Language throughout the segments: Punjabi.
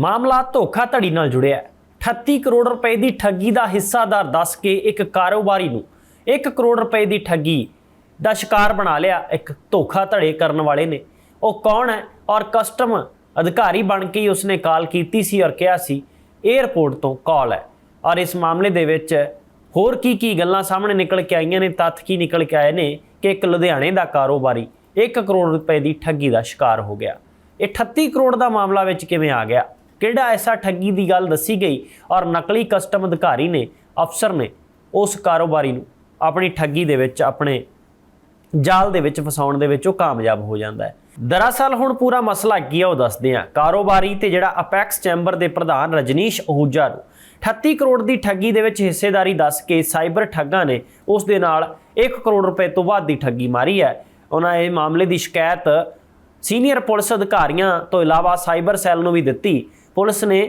ਮਾਮਲਾ ਧੋਖਾਧੜੀ ਨਾਲ ਜੁੜਿਆ ਹੈ। 38 ਕਰੋੜ ਰੁਪਏ ਦੀ ਠੱਗੀ ਦਾ ਹਿੱਸਾਦਾਰ ਦੱਸ ਕੇ ਇੱਕ ਕਾਰੋਬਾਰੀ ਨੂੰ 1 ਕਰੋੜ ਰੁਪਏ ਦੀ ਠੱਗੀ ਦਾ ਸ਼ਿਕਾਰ ਬਣਾ ਲਿਆ ਇੱਕ ਧੋਖਾਧੜੀ ਕਰਨ ਵਾਲੇ ਨੇ। ਉਹ ਕੌਣ ਹੈ ਔਰ ਕਸਟਮ ਅਧਿਕਾਰੀ ਬਣ ਕੇ ਹੀ ਉਸਨੇ ਕਾਲ ਕੀਤੀ ਸੀ ਔਰ ਕਿਹਾ ਸੀ 에ਅਰਪੋਰਟ ਤੋਂ ਕਾਲ ਹੈ। ਔਰ ਇਸ ਮਾਮਲੇ ਦੇ ਵਿੱਚ ਹੋਰ ਕੀ ਕੀ ਗੱਲਾਂ ਸਾਹਮਣੇ ਨਿਕਲ ਕੇ ਆਈਆਂ ਨੇ, ਤੱਥ ਕੀ ਨਿਕਲ ਕੇ ਆਏ ਨੇ ਕਿ ਇੱਕ ਲੁਧਿਆਣੇ ਦਾ ਕਾਰੋਬਾਰੀ 1 ਕਰੋੜ ਰੁਪਏ ਦੀ ਠੱਗੀ ਦਾ ਸ਼ਿਕਾਰ ਹੋ ਗਿਆ। ਇਹ 38 ਕਰੋੜ ਦਾ ਮਾਮਲਾ ਵਿੱਚ ਕਿਵੇਂ ਆ ਗਿਆ? ਕਿਹੜਾ ਐਸਾ ਠੱਗੀ ਦੀ ਗੱਲ ਦੱਸੀ ਗਈ? ਔਰ ਨਕਲੀ ਕਸਟਮ ਅਧਿਕਾਰੀ ਨੇ, ਅਫਸਰ ਨੇ ਉਸ ਕਾਰੋਬਾਰੀ ਨੂੰ ਆਪਣੀ ਠੱਗੀ ਦੇ ਵਿੱਚ, ਆਪਣੇ ਜਾਲ ਦੇ ਵਿੱਚ ਫਸਾਉਣ ਦੇ ਵਿੱਚ ਉਹ ਕਾਮਯਾਬ ਹੋ ਜਾਂਦਾ ਹੈ। ਦਰਅਸਲ ਹੁਣ ਪੂਰਾ ਮਸਲਾ ਕੀ ਹੈ ਉਹ ਦੱਸਦੇ ਹਾਂ। ਕਾਰੋਬਾਰੀ ਤੇ ਜਿਹੜਾ ਅਪੈਕਸ ਚੈਂਬਰ ਦੇ ਪ੍ਰਧਾਨ ਰਜਨੀਸ਼ ਅਹੂਜਾ ਨੂੰ 38 ਕਰੋੜ ਦੀ ਠੱਗੀ ਦੇ ਵਿੱਚ ਹਿੱਸੇਦਾਰੀ ਦੱਸ ਕੇ ਸਾਈਬਰ ਠੱਗਾਂ ਨੇ ਉਸ ਦੇ ਨਾਲ 1 ਕਰੋੜ ਰੁਪਏ ਤੋਂ ਵੱਧ ਦੀ ਠੱਗੀ ਮਾਰੀ ਹੈ। ਉਹਨਾਂ ਇਹ ਮਾਮਲੇ ਦੀ ਸ਼ਿਕਾਇਤ ਸੀਨੀਅਰ ਪੁਲਿਸ ਅਧਿਕਾਰੀਆਂ ਤੋਂ ਇਲਾਵਾ ਸਾਈਬਰ ਸੈੱਲ ਨੂੰ ਵੀ ਦਿੱਤੀ। ਪੁਲਿਸ ਨੇ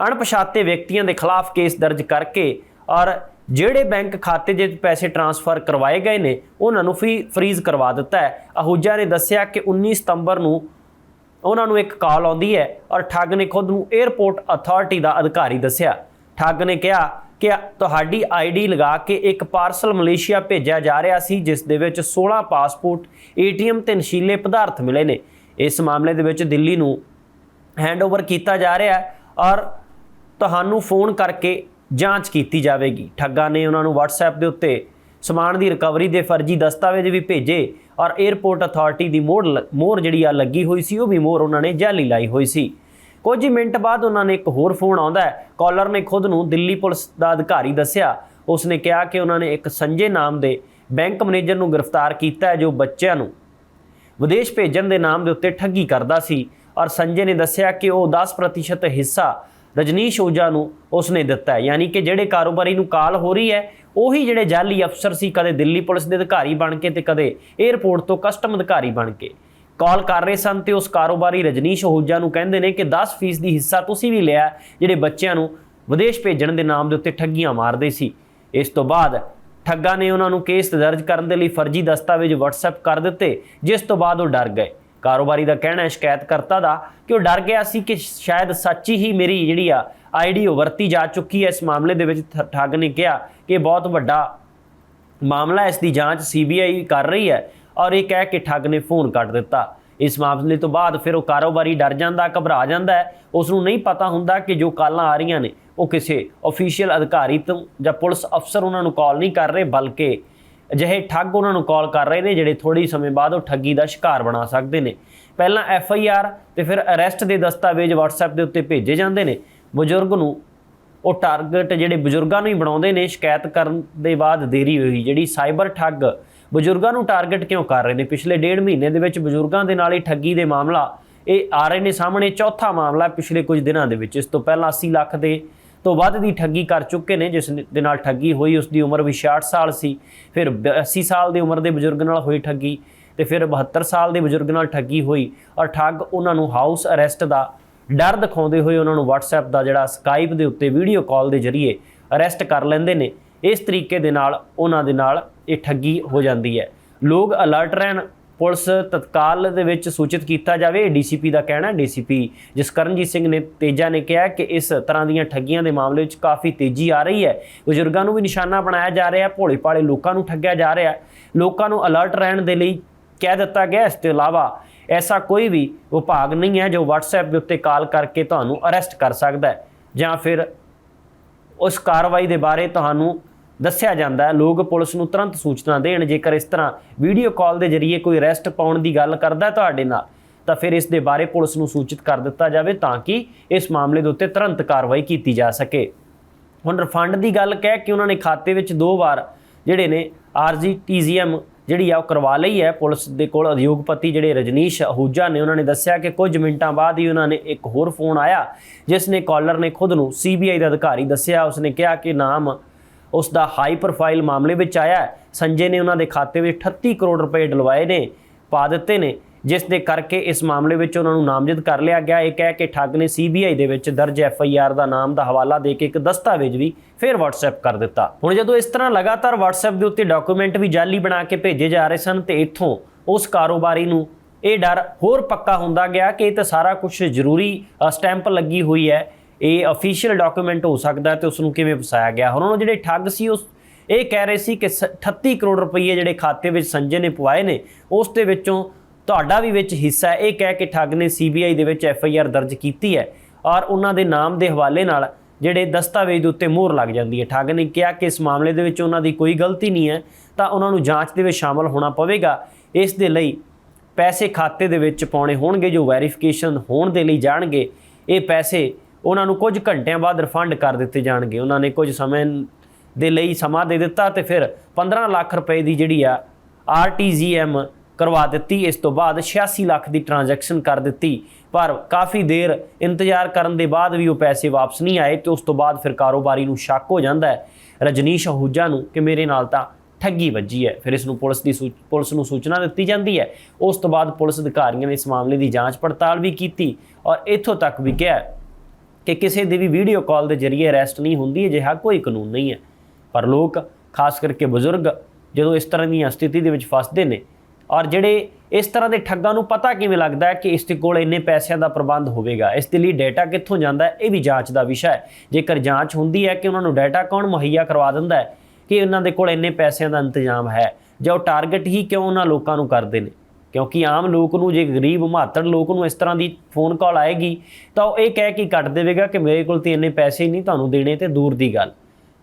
ਅਣਪਛਾਤੇ ਵਿਅਕਤੀਆਂ ਦੇ ਖਿਲਾਫ ਕੇਸ ਦਰਜ ਕਰਕੇ ਔਰ ਜਿਹੜੇ ਬੈਂਕ ਖਾਤੇ 'ਚ ਪੈਸੇ ਟਰਾਂਸਫਰ ਕਰਵਾਏ ਗਏ ਨੇ, ਉਹਨਾਂ ਨੂੰ ਫੀ ਫਰੀਜ਼ ਕਰਵਾ ਦਿੱਤਾ ਹੈ। ਅਹੂਜਾ ਨੇ ਦੱਸਿਆ ਕਿ 19 ਸਤੰਬਰ ਨੂੰ ਉਹਨਾਂ ਨੂੰ ਇੱਕ ਕਾਲ ਆਉਂਦੀ ਹੈ ਔਰ ਠੱਗ ਨੇ ਖੁਦ ਨੂੰ 에ਅਰਪੋਰਟ ਅਥਾਰਟੀ ਦਾ ਅਧਿਕਾਰੀ ਦੱਸਿਆ। ਠੱਗ ਨੇ ਕਿਹਾ ਕਿ ਤੁਹਾਡੀ ਆਈਡੀ ਲਗਾ ਕੇ ਇੱਕ ਪਾਰਸਲ ਮਲੇਸ਼ੀਆ ਭੇਜਿਆ ਜਾ ਰਿਹਾ ਸੀ, ਜਿਸ ਦੇ ਵਿੱਚ 16 ਪਾਸਪੋਰਟ, ਏਟੀਐਮ ਤੇ ਨਸ਼ੀਲੇ ਪਦਾਰਥ ਮਿਲੇ ਨੇ। ਇਸ ਮਾਮਲੇ ਦੇ ਵਿੱਚ ਦਿੱਲੀ ਨੂੰ ਹੈਂਡਓਵਰ ਕੀਤਾ ਜਾ ਰਿਹਾ ਹੈ ਔਰ ਤੁਹਾਨੂੰ ਫੋਨ ਕਰਕੇ ਜਾਂਚ ਕੀਤੀ ਜਾਵੇਗੀ। ਠੱਗਾਂ ਨੇ ਉਹਨਾਂ ਨੂੰ WhatsApp ਦੇ ਉੱਤੇ ਸਮਾਨ ਦੀ ਰਿਕਵਰੀ ਦੇ ਫਰਜ਼ੀ ਦਸਤਾਵੇਜ਼ ਵੀ ਭੇਜੇ ਔਰ 에ਅਰਪੋਰਟ ਅਥਾਰਟੀ ਦੀ ਮੋਹਰ ਲ- ਮੋਹਰ ਜਿਹੜੀ ਆ ਲੱਗੀ ਹੋਈ ਸੀ, ਉਹ ਵੀ ਮੋਹਰ ਉਹਨਾਂ ਨੇ ਜਾਲੀ ਲਾਈ ਹੋਈ ਸੀ। ਕੁਝ ਹੀ ਮਿੰਟ ਬਾਅਦ ਉਹਨਾਂ ਨੇ ਇੱਕ ਹੋਰ ਫੋਨ ਆਉਂਦਾ ਹੈ। ਕਾਲਰ ਨੇ ਖੁਦ ਨੂੰ ਦਿੱਲੀ ਪੁਲਿਸ ਦਾ ਅਧਿਕਾਰੀ ਦੱਸਿਆ। ਉਸਨੇ ਕਿਹਾ ਕਿ ਉਹਨਾਂ ਨੇ ਇੱਕ ਸੰਜੇ ਨਾਮ ਦੇ ਬੈਂਕ ਮੈਨੇਜਰ ਨੂੰ ਗ੍ਰਿਫਤਾਰ ਕੀਤਾ ਹੈ, ਜੋ ਬੱਚਿਆਂ ਨੂੰ ਵਿਦੇਸ਼ ਭੇਜਣ ਦੇ ਨਾਮ ਦੇ ਉੱਤੇ ਠੱਗੀ ਕਰਦਾ ਸੀ। ਔਰ ਸੰਜੇ ਨੇ ਦੱਸਿਆ ਕਿ ਉਹ 10% ਹਿੱਸਾ ਰਜਨੀਸ਼ ਓਜਾ ਨੂੰ ਉਸਨੇ ਦਿੱਤਾ ਯਾਨੀ ਕਿ ਜਿਹੜੇ ਕਾਰੋਬਾਰੀ ਨੂੰ ਕਾਲ ਹੋ ਰਹੀ ਹੈ, ਉਹੀ ਜਿਹੜੇ ਜਾਲੀ ਅਫਸਰ ਸੀ, ਕਦੇ ਦਿੱਲੀ ਪੁਲਿਸ ਦੇ ਅਧਿਕਾਰੀ ਬਣ ਕੇ ਤੇ ਕਦੇ 에ਅਰਪੋਰਟ ਤੋਂ ਕਸਟਮ ਅਧਿਕਾਰੀ ਬਣ ਕੇ ਕਾਲ ਕਰ ਰਹੇ ਸਨ ਤੇ ਉਸ ਕਾਰੋਬਾਰੀ ਰਜਨੀਸ਼ ਓਜਾ ਨੂੰ ਕਹਿੰਦੇ ਨੇ ਕਿ 10% ਦੀ ਹਿੱਸਾ ਤੁਸੀਂ ਵੀ ਲਿਆ, ਜਿਹੜੇ ਬੱਚਿਆਂ ਨੂੰ ਵਿਦੇਸ਼ ਭੇਜਣ ਦੇ ਨਾਮ ਦੇ ਉੱਤੇ ਠੱਗੀਆਂ ਮਾਰਦੇ ਸੀ। ਇਸ ਤੋਂ ਬਾਅਦ ਠੱਗਾ ਨੇ ਉਹਨਾਂ ਨੂੰ ਕੇਸ ਦਰਜ ਕਰਨ ਦੇ ਲਈ ਫਰਜ਼ੀ ਦਸਤਾਵੇਜ਼ WhatsApp ਕਰ ਦਿੱਤੇ, ਜਿਸ ਤੋਂ ਬਾਅਦ ਉਹ ਡਰ ਗਏ। ਕਾਰੋਬਾਰੀ ਦਾ ਕਹਿਣਾ ਹੈ ਸ਼ਿਕਾਇਤਕਰਤਾ ਦਾ ਕਿ ਉਹ ਡਰ ਗਿਆ ਸੀ ਕਿ ਸ਼ਾਇਦ ਸੱਚੀ ਹੀ ਮੇਰੀ ਜਿਹੜੀ ਆ ਆਈਡੀ ਉਹ ਵਰਤੀ ਜਾ ਚੁੱਕੀ ਹੈ। ਇਸ ਮਾਮਲੇ ਦੇ ਵਿੱਚ ਠ- ਠੱਗ ਨੇ ਕਿਹਾ ਕਿ ਬਹੁਤ ਵੱਡਾ ਮਾਮਲਾ ਇਸ ਦੀ ਜਾਂਚ ਸੀਬੀਆਈ ਕਰ ਰਹੀ ਹੈ ਔਰ ਇਹ ਕਹਿ ਕੇ ਠੱਗ ਨੇ ਫੋਨ ਕੱਟ ਦਿੱਤਾ। ਇਸ ਮਾਮਲੇ ਤੋਂ ਬਾਅਦ ਫਿਰ ਉਹ ਕਾਰੋਬਾਰੀ ਡਰ ਜਾਂਦਾ, ਘਬਰਾ ਜਾਂਦਾ ਹੈ। ਉਸ ਨੂੰ ਨਹੀਂ ਪਤਾ ਹੁੰਦਾ ਕਿ ਜੋ ਕਾਲਾਂ ਆ ਰਹੀਆਂ ਨੇ, ਉਹ ਕਿਸੇ ਅਫੀਸ਼ੀਅਲ ਅਧਿਕਾਰੀ ਤੋਂ ਜਾਂ ਪੁਲਿਸ ਅਫਸਰ ਉਹਨਾਂ ਨੂੰ ਕਾਲ ਨਹੀਂ ਕਰ ਰਹੇ, ਬਲਕਿ ਅਜਿਹੇ ਠੱਗ ਉਹਨਾਂ ਨੂੰ ਕਾਲ ਕਰ ਰਹੇ ਨੇ ਜਿਹੜੇ ਥੋੜੀ ਸਮੇਂ ਬਾਅਦ ਉਹ ਠੱਗੀ ਦਾ ਸ਼ਿਕਾਰ ਬਣਾ ਸਕਦੇ ਨੇ। ਪਹਿਲਾਂ ਐਫ ਆਈ ਆਰ ਤੇ ਫਿਰ ਅਰੈਸਟ ਦੇ ਦਸਤਾਵੇਜ਼ WhatsApp ਦੇ ਉੱਤੇ ਭੇਜੇ ਜਾਂਦੇ ਨੇ। ਬਜ਼ੁਰਗ ਨੂੰ ਉਹ ਟਾਰਗੇਟ ਜਿਹੜੇ ਬਜ਼ੁਰਗਾਂ ਨੂੰ ਹੀ ਬਣਾਉਂਦੇ ਨੇ, ਸ਼ਿਕਾਇਤ ਕਰਨ ਦੇ ਬਾਅਦ ਦੇਰੀ ਹੋਈ, ਜਿਹੜੀ ਸਾਈਬਰ ਠੱਗ ਬਜ਼ੁਰਗਾਂ ਨੂੰ ਟਾਰਗੇਟ ਕਿਉਂ ਕਰ ਰਹੇ ਨੇ? ਪਿਛਲੇ ਡੇਢ ਮਹੀਨੇ ਦੇ ਵਿੱਚ ਬਜ਼ੁਰਗਾਂ ਦੇ ਨਾਲ ਹੀ ਠੱਗੀ ਦੇ ਮਾਮਲਾ, ਇਹ ਆ ਰਹੇ ਨੇ ਸਾਹਮਣੇ ਚੌਥਾ ਮਾਮਲਾ ਪਿਛਲੇ ਕੁਝ ਦਿਨਾਂ ਦੇ ਵਿੱਚ। ਇਸ ਤੋਂ ਪਹਿਲਾਂ 80 ਲੱਖ ਦੇ ਤੋਂ ਵੱਧ ਦੀ ਠੱਗੀ ਕਰ ਚੁੱਕੇ ਨੇ, ਜਿਸ ਦੇ ਨਾਲ ਠੱਗੀ ਹੋਈ ਉਸ ਦੀ ਉਮਰ ਵੀ 66 ਸਾਲ ਸੀ, ਫਿਰ 80 ਸਾਲ ਦੀ ਉਮਰ ਦੇ ਬਜ਼ੁਰਗ ਨਾਲ ਹੋਈ ਠੱਗੀ ਤੇ ਫਿਰ 72 ਸਾਲ ਦੇ ਬਜ਼ੁਰਗ ਨਾਲ ਠੱਗੀ ਹੋਈ ਔਰ ਠੱਗ ਉਹਨਾਂ ਨੂੰ ਹਾਊਸ ਅਰੈਸਟ ਦਾ ਡਰ ਦਿਖਾਉਂਦੇ ਹੋਏ ਉਹਨਾਂ ਨੂੰ WhatsApp ਦਾ ਜਿਹੜਾ ਸਕਾਈਪ ਦੇ ਉੱਤੇ ਵੀਡੀਓ ਕਾਲ ਦੇ ਜ਼ਰੀਏ ਅਰੈਸਟ ਕਰ ਲੈਂਦੇ ਨੇ। ਇਸ ਤਰੀਕੇ ਦੇ ਨਾਲ ਉਹਨਾਂ ਦੇ ਨਾਲ ਇਹ ਠੱਗੀ ਹੋ ਜਾਂਦੀ ਹੈ। ਲੋਕ ਅਲਰਟ ਰਹਿਣ ਪੁਲਿਸ ਤਤਕਾਲ ਦੇ ਵਿੱਚ ਸੂਚਿਤ ਕੀਤਾ ਜਾਵੇ ਡੀਸੀਪੀ ਦਾ ਕਹਿਣਾ ਡੀਸੀਪੀ ਜਸਕਰਨਜੀਤ ਸਿੰਘ ਨੇ, ਤੇਜਾ ਨੇ ਕਿਹਾ ਕਿ ਇਸ ਤਰ੍ਹਾਂ ਦੀਆਂ ਠੱਗੀਆਂ ਦੇ ਮਾਮਲੇ ਵਿੱਚ ਕਾਫੀ ਤੇਜ਼ੀ ਆ ਰਹੀ ਹੈ। ਬਜ਼ੁਰਗਾਂ ਨੂੰ ਵੀ ਨਿਸ਼ਾਨਾ ਬਣਾਇਆ ਜਾ ਰਿਹਾ ਹੈ ਭੋਲੇ ਭਾਲੇ ਲੋਕਾਂ ਨੂੰ ਠੱਗਿਆ ਜਾ ਰਿਹਾ। ਹੈ ਲੋਕਾਂ ਨੂੰ ਅਲਰਟ ਰਹਿਣ ਦੇ ਲਈ ਕਹਿ ਦਿੱਤਾ ਗਿਆ ਇਸ ਤੋਂ ਇਲਾਵਾ ਐਸਾ ਕੋਈ ਵੀ ਵਿਭਾਗ ਨਹੀਂ ਹੈ ਜੋ WhatsApp ਦੇ ਉੱਤੇ ਕਾਲ ਕਰਕੇ ਤੁਹਾਨੂੰ ਅਰੈਸਟ ਕਰ ਸਕਦਾ ਹੈ ਜਾਂ ਫਿਰ ਉਸ ਕਾਰਵਾਈ ਦੇ ਬਾਰੇ ਤੁਹਾਨੂੰ ਦੱਸਿਆ ਜਾਂਦਾ ਹੈ, ਲੋਕ ਪੁਲਿਸ ਨੂੰ ਤੁਰੰਤ ਸੂਚਨਾ ਦੇਣ। ਜੇਕਰ ਇਸ ਤਰ੍ਹਾਂ ਵੀਡੀਓ ਕਾਲ ਦੇ ਜ਼ਰੀਏ ਕੋਈ ਅਰੈਸਟ ਪਾਉਣ ਦੀ ਗੱਲ ਕਰਦਾ ਤੁਹਾਡੇ ਨਾਲ, ਤਾਂ ਫਿਰ ਇਸ ਦੇ ਬਾਰੇ ਪੁਲਿਸ ਨੂੰ ਸੂਚਿਤ ਕਰ ਦਿੱਤਾ ਜਾਵੇ ਤਾਂ ਕਿ ਇਸ ਮਾਮਲੇ ਦੇ ਉੱਤੇ ਤੁਰੰਤ ਕਾਰਵਾਈ ਕੀਤੀ ਜਾ ਸਕੇ। ਹੁਣ ਰਿਫੰਡ ਦੀ ਗੱਲ ਕਹਿ ਕੇ ਉਹਨਾਂ ਨੇ ਖਾਤੇ ਵਿੱਚ ਦੋ ਵਾਰ ਜਿਹੜੇ ਨੇ ਆਰਜੀ ਟੀਜ਼ੀਐਮ ਜਿਹੜੀ ਆ ਉਹ ਕਰਵਾ ਲਈ ਹੈ। ਪੁਲਿਸ ਦੇ ਕੋਲ ਉਦਯੋਗਪਤੀ ਜਿਹੜੇ ਰਜਨੀਸ਼ ਅਹੂਜਾ ਨੇ, ਉਹਨਾਂ ਨੇ ਦੱਸਿਆ ਕਿ ਕੁਝ ਮਿੰਟਾਂ ਬਾਅਦ ਹੀ ਉਹਨਾਂ ਨੇ ਇੱਕ ਹੋਰ ਫੋਨ ਆਇਆ, ਜਿਸ ਨੇ ਕਾਲਰ ਨੇ ਖੁਦ ਨੂੰ ਸੀਬੀਆਈ ਦਾ ਅਧਿਕਾਰੀ ਦੱਸਿਆ। ਉਸਨੇ ਕਿਹਾ ਕਿ ਨਾਮ ਉਸ ਦਾ ਹਾਈ ਪ੍ਰੋਫਾਈਲ ਮਾਮਲੇ ਵਿੱਚ ਆਇਆ ਸੰਜੇ ਨੇ ਉਹਨਾਂ ਦੇ ਖਾਤੇ ਵਿੱਚ 38 ਕਰੋੜ ਰੁਪਏ ਡਲਵਾਏ ਨੇ, ਪਾ ਦਿੱਤੇ ਨੇ, ਜਿਸ ਦੇ ਕਰਕੇ ਇਸ ਮਾਮਲੇ ਵਿੱਚ ਉਹਨਾਂ ਨੂੰ ਨਾਮਜ਼ਦ ਕਰ ਲਿਆ ਗਿਆ। ਇਹ ਕਹਿ ਕੇ ਠੱਗ ਨੇ ਸੀਬੀਆਈ ਦੇ ਵਿੱਚ ਦਰਜ ਐਫ ਆਈ ਆਰ ਦਾ ਨਾਮ ਦਾ ਹਵਾਲਾ ਦੇ ਕੇ ਇੱਕ ਦਸਤਾਵੇਜ਼ ਵੀ ਫਿਰ WhatsApp ਕਰ ਦਿੱਤਾ। ਹੁਣ ਜਦੋਂ ਇਸ ਤਰ੍ਹਾਂ ਲਗਾਤਾਰ WhatsApp ਦੇ ਉੱਤੇ ਡਾਕੂਮੈਂਟ ਵੀ ਜਾਲੀ ਬਣਾ ਕੇ ਭੇਜੇ ਜਾ ਰਹੇ ਸਨ, ਤੇ ਇੱਥੋਂ ਉਸ ਕਾਰੋਬਾਰੀ ਨੂੰ ਇਹ ਡਰ ਹੋਰ ਪੱਕਾ ਹੁੰਦਾ ਗਿਆ ਕਿ ਇਹ ਤਾਂ ਸਾਰਾ ਕੁਝ ਜ਼ਰੂਰੀ ਸਟੈਂਪ ਲੱਗੀ ਹੋਈ ਹੈ। ਇਹ ਅਫੀਸ਼ੀਅਲ ਡਾਕੂਮੈਂਟ ਹੋ ਸਕਦਾ ਹੈ ਤੇ ਉਸ ਨੂੰ ਕਿਵੇਂ ਫਸਾਇਆ ਗਿਆ? ਹੁਣ ਉਹ ਜਿਹੜੇ ਠੱਗ ਸੀ, ਉਸ ਇਹ ਕਹਿ ਰਹੇ ਸੀ ਕਿ ਸ- 38 ਕਰੋੜ ਰੁਪਏ ਜਿਹੜੇ ਖਾਤੇ ਵਿੱਚ ਸੰਜੇ ਨੇ ਪਵਾਏ ਨੇ, ਉਸ ਦੇ ਵਿੱਚੋਂ ਤੁਹਾਡਾ ਵੀ ਵਿੱਚ ਹਿੱਸਾ ਹੈ। ਇਹ ਕਹਿ ਕੇ ਠੱਗ ਨੇ ਸੀਬੀਆਈ ਦੇ ਵਿੱਚ ਐਫ ਆਈ ਆਰ ਦਰਜ ਕੀਤੀ ਹੈ ਔਰ ਉਹਨਾਂ ਦੇ ਨਾਮ ਦੇ ਹਵਾਲੇ ਨਾਲ ਜਿਹੜੇ ਦਸਤਾਵੇਜ਼ ਦੇ ਉੱਤੇ ਮੋਹਰ ਲੱਗ ਜਾਂਦੀ ਹੈ। ਠੱਗ ਨੇ ਕਿਹਾ ਕਿ ਇਸ ਮਾਮਲੇ ਦੇ ਵਿੱਚ ਉਹਨਾਂ ਦੀ ਕੋਈ ਗਲਤੀ ਨਹੀਂ ਹੈ, ਤਾਂ ਉਹਨਾਂ ਨੂੰ ਜਾਂਚ ਦੇ ਵਿੱਚ ਸ਼ਾਮਲ ਹੋਣਾ ਪਵੇਗਾ। ਇਸ ਦੇ ਲਈ ਪੈਸੇ ਖਾਤੇ ਦੇ ਵਿੱਚ ਪਾਉਣੇ ਹੋਣਗੇ, ਜੋ ਵੈਰੀਫਿਕੇਸ਼ਨ ਹੋਣ ਦੇ ਲਈ ਜਾਣਗੇ। ਇਹ ਪੈਸੇ ਉਹਨਾਂ ਨੂੰ ਕੁਝ ਘੰਟਿਆਂ ਬਾਅਦ ਰਿਫੰਡ ਕਰ ਦਿੱਤੇ ਜਾਣਗੇ। ਉਹਨਾਂ ਨੇ ਕੁਝ ਸਮੇਂ ਦੇ ਲਈ ਸਮਾਂ ਦੇ ਦਿੱਤਾ ਤੇ ਫਿਰ 15 ਲੱਖ ਰੁਪਏ ਦੀ ਜਿਹੜੀ ਆ ਆਰਟੀਜੀਐਮ ਕਰਵਾ ਦਿੱਤੀ। ਇਸ ਤੋਂ ਬਾਅਦ 86 ਲੱਖ ਦੀ ਟ੍ਰਾਂਜੈਕਸ਼ਨ ਕਰ ਦਿੱਤੀ। ਪਰ ਕਾਫੀ ਦੇਰ ਇੰਤਜ਼ਾਰ ਕਰਨ ਦੇ ਬਾਅਦ ਵੀ ਉਹ ਪੈਸੇ ਵਾਪਸ ਨਹੀਂ ਆਏ ਤੇ ਉਸ ਤੋਂ ਬਾਅਦ ਫਿਰ ਕਾਰੋਬਾਰੀ ਨੂੰ ਸ਼ੱਕ ਹੋ ਜਾਂਦਾ ਹੈ। ਰਜਨੀਸ਼ ਅਹੂਜਾ ਨੂੰ ਕਿ ਮੇਰੇ ਨਾਲ ਤਾਂ ਠੱਗੀ ਵੱਜੀ ਹੈ। ਫਿਰ ਇਸ ਨੂੰ ਪੁਲਿਸ ਦੀ ਸੂਚ- ਪੁਲਿਸ ਨੂੰ ਸੂਚਨਾ ਦਿੱਤੀ ਜਾਂਦੀ ਹੈ। ਉਸ ਤੋਂ ਬਾਅਦ ਪੁਲਿਸ ਅਧਿਕਾਰੀਆਂ ਨੇ ਇਸ ਮਾਮਲੇ ਦੀ ਜਾਂਚ ਪੜਤਾਲ ਵੀ ਕੀਤੀ ਔਰ ਇੱਥੋਂ ਤੱਕ ਵੀ ਕਿਹਾ ਕਿ ਕਿਸੇ ਦੀ ਵੀ ਵੀਡੀਓ ਕਾਲ ਦੇ ਜ਼ਰੀਏ ਅਰੈਸਟ ਨਹੀਂ ਹੁੰਦੀ, ਅਜਿਹਾ ਕੋਈ ਕਾਨੂੰਨ ਨਹੀਂ ਹੈ। ਪਰ ਲੋਕ, ਖਾਸ ਕਰਕੇ ਬਜ਼ੁਰਗ, ਜਦੋਂ ਇਸ ਤਰ੍ਹਾਂ ਦੀਆਂ ਸਥਿਤੀ ਦੇ ਵਿੱਚ ਫਸਦੇ ਨੇ, ਔਰ ਜਿਹੜੇ ਇਸ ਤਰ੍ਹਾਂ ਦੇ ਠੱਗਾਂ ਨੂੰ ਪਤਾ ਕਿਵੇਂ ਲੱਗਦਾ ਹੈ ਕਿ ਇਸ ਦੇ ਕੋਲ ਇੰਨੇ ਪੈਸਿਆਂ ਦਾ ਪ੍ਰਬੰਧ ਹੋਵੇਗਾ, ਇਸ ਦੇ ਲਈ ਡਾਟਾ ਕਿੱਥੋਂ ਜਾਂਦਾ ਹੈ, ਇਹ ਵੀ ਜਾਂਚ ਦਾ ਵਿਸ਼ਾ ਹੈ। ਜੇਕਰ ਜਾਂਚ ਹੁੰਦੀ ਹੈ ਕਿ ਉਹਨਾਂ ਨੂੰ ਡਾਟਾ ਕੌਣ ਮੁਹੱਈਆ ਕਰਵਾ ਦਿੰਦਾ ਹੈ, ਕਿ ਉਹਨਾਂ ਦੇ ਕੋਲ ਇੰਨੇ ਪੈਸਿਆਂ ਦਾ ਇੰਤਜ਼ਾਮ ਹੈ, ਜਾਂ ਉਹ ਟਾਰਗੇਟ ਹੀ ਕਿਉਂ ਉਹਨਾਂ ਲੋਕਾਂ ਨੂੰ ਕਰਦੇ ਨੇ। ਕਿਉਂਕਿ ਆਮ ਲੋਕ ਨੂੰ, ਜੇ ਗਰੀਬ ਮਾਤੜ ਲੋਕ ਨੂੰ ਇਸ ਤਰ੍ਹਾਂ ਦੀ ਫੋਨ ਕਾਲ ਆਏਗੀ, ਤਾਂ ਉਹ ਇਹ ਕਹਿ ਕੇ ਕੱਟ ਦੇਵੇਗਾ ਕਿ ਮੇਰੇ ਕੋਲ ਤੇ ਇੰਨੇ ਪੈਸੇ ਨਹੀਂ, ਤੁਹਾਨੂੰ ਦੇਣੇ ਤੇ ਦੂਰ ਦੀ ਗੱਲ।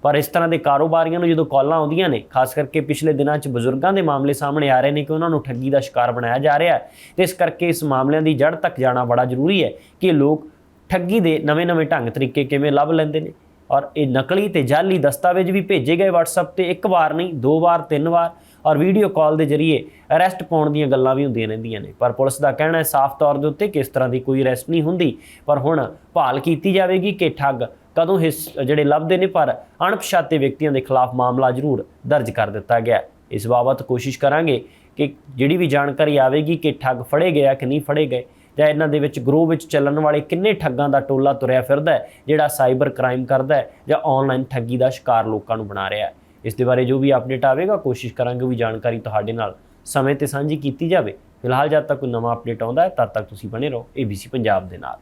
ਪਰ ਇਸ ਤਰ੍ਹਾਂ ਦੇ ਕਾਰੋਬਾਰੀਆਂ ਨੂੰ ਜਦੋਂ ਕਾਲਾਂ ਆਉਂਦੀਆਂ ਨੇ, ਖਾਸ ਕਰਕੇ ਪਿਛਲੇ ਦਿਨਾਂ 'ਚ ਬਜ਼ੁਰਗਾਂ ਦੇ ਮਾਮਲੇ ਸਾਹਮਣੇ ਆ ਰਹੇ ਨੇ ਕਿ ਉਹਨਾਂ ਨੂੰ ਠੱਗੀ ਦਾ ਸ਼ਿਕਾਰ ਬਣਾਇਆ ਜਾ ਰਿਹਾ ਹੈ, ਤੇ ਇਸ ਕਰਕੇ ਇਸ ਮਾਮਲਿਆਂ ਦੀ ਜੜ ਤੱਕ ਜਾਣਾ ਬੜਾ ਜ਼ਰੂਰੀ ਹੈ ਕਿ ਲੋਕ ਠੱਗੀ ਦੇ ਨਵੇਂ-ਨਵੇਂ ਢੰਗ ਤਰੀਕੇ ਕਿਵੇਂ ਲੱਭ ਲੈਂਦੇ ਨੇ। ਔਰ ਇਹ ਨਕਲੀ ਤੇ ਜਾਲੀ ਦਸਤਾਵੇਜ਼ ਵੀ ਭੇਜੇ ਗਏ WhatsApp ਤੇ, ਇੱਕ ਵਾਰ ਨਹੀਂ, ਦੋ ਵਾਰ, ਤਿੰਨ ਵਾਰ। ਔਰ ਵੀਡੀਓ ਕਾਲ ਦੇ ਜ਼ਰੀਏ ਅਰੈਸਟ ਪਾਉਣ ਦੀਆਂ ਗੱਲਾਂ ਵੀ ਹੁੰਦੀਆਂ ਰਹਿੰਦੀਆਂ ਨੇ। ਪਰ ਪੁਲਿਸ ਦਾ ਕਹਿਣਾ ਹੈ ਸਾਫ਼ ਤੌਰ ਦੇ ਉੱਤੇ ਕਿ ਇਸ ਤਰ੍ਹਾਂ ਦੀ ਕੋਈ ਅਰੈਸਟ ਨਹੀਂ ਹੁੰਦੀ। ਪਰ ਹੁਣ ਭਾਲ ਕੀਤੀ ਜਾਵੇਗੀ ਕਿ ਠੱਗ ਕਦੋਂ ਹਿਸ ਜਿਹੜੇ ਲੱਭਦੇ ਨੇ, ਪਰ ਅਣਪਛਾਤੇ ਵਿਅਕਤੀਆਂ ਦੇ ਖਿਲਾਫ ਮਾਮਲਾ ਜ਼ਰੂਰ ਦਰਜ ਕਰ ਦਿੱਤਾ ਗਿਆ ਇਸ ਬਾਬਤ ਕੋਸ਼ਿਸ਼ ਕਰਾਂਗੇ ਕਿ ਜਿਹੜੀ ਵੀ ਜਾਣਕਾਰੀ ਆਵੇਗੀ ਕਿ ਠੱਗ ਫੜੇ ਗਿਆ ਕਿ ਨਹੀਂ ਫੜੇ ਗਏ, ਜਾਂ ਇਹਨਾਂ ਦੇ ਵਿੱਚ ਗਰੋਹ ਵਿੱਚ ਚੱਲਣ ਵਾਲੇ ਕਿੰਨੇ ਠੱਗਾਂ ਦਾ ਟੋਲਾ ਤੁਰਿਆ ਫਿਰਦਾ ਹੈ, ਜਿਹੜਾ ਸਾਈਬਰ ਕ੍ਰਾਈਮ ਕਰਦਾ ਹੈ ਜਾਂ ਆਨਲਾਈਨ ਠੱਗੀ ਦਾ ਸ਼ਿਕਾਰ ਲੋਕਾਂ ਨੂੰ ਬਣਾ ਰਿਹਾ ਹੈ। ਇਸ ਦੇ ਬਾਰੇ ਜੋ ਵੀ ਅਪਡੇਟ ਆਵੇਗਾ, ਕੋਸ਼ਿਸ਼ ਕਰਾਂਗੇ ਵੀ ਜਾਣਕਾਰੀ ਤੁਹਾਡੇ ਨਾਲ ਸਮੇਂ ਤੇ ਸਾਂਝੀ ਕੀਤੀ ਜਾਵੇ। ਫਿਲਹਾਲ ਜਦ ਤੱਕ ਕੋਈ ਨਵਾਂ ਅਪਡੇਟ ਆਉਂਦਾ ਹੈ, ਤਦ ਤੱਕ ਤੁਸੀਂ ਬਣੇ ਰਹੋ ABC ਪੰਜਾਬ ਦੇ ਨਾਲ।